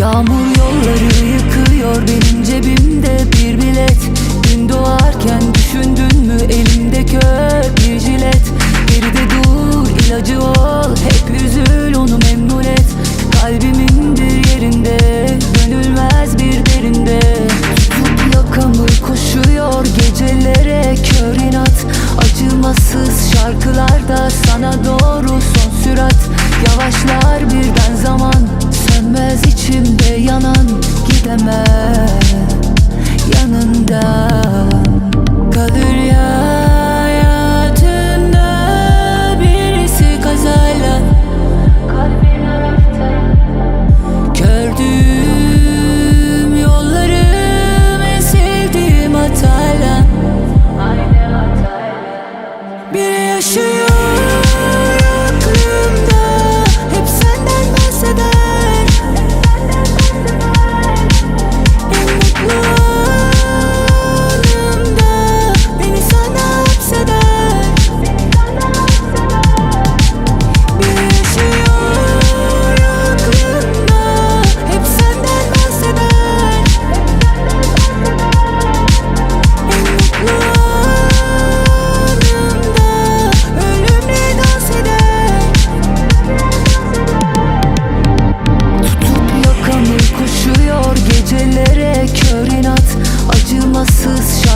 Yağmur yolları yıkıyor benim cebimde bir bilet. Gün doğarken düşündün mü elimde kör bir jilet? Geride dur ilacı ol hep üzül onu memnun et. Kalbimin bir yerinde dönülmez bir derinde. Tutup yakamı koşuyor gecelere kör inat. Acımasız şarkılarda sana doğru son sürat. Yavaşlar birden zaman bitmez içimde yanan gidemez.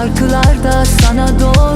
Şarkılarda sana doğru